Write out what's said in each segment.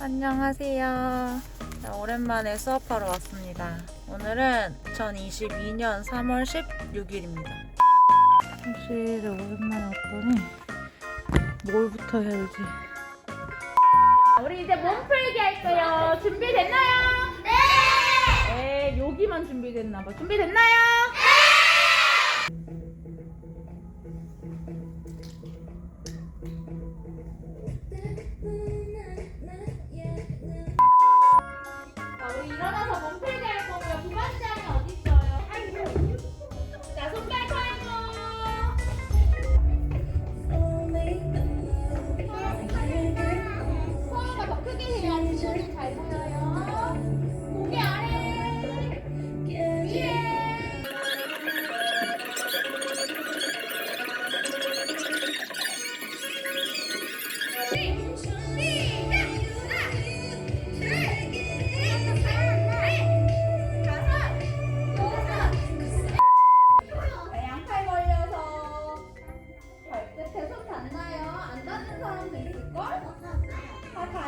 안녕하세요. 자, 오랜만에 수업하러 왔습니다. 오늘은 2022년 3월 16일입니다. 사실 오랜만에 왔더니 뭘부터 해야 되지? 우리 이제 몸풀기 할 거예요. 준비됐나요? 네! 네, 여기만 준비됐나 봐. 준비됐나요?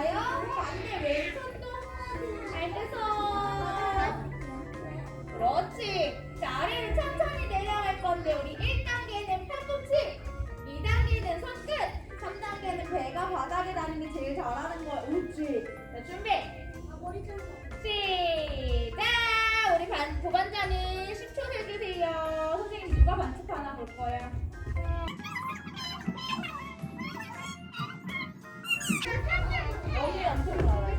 가요? 반대 왼손도 잘 돼서. 그렇지. 자 아래를 천천히 내려갈 건데 우리 1단계는 팔꿈치 2단계는 손끝 3단계는 배가 바닥에 닿는 게 제일 잘하는 거야. 그렇지. 자 준비. 우리 반, 도 Yeah.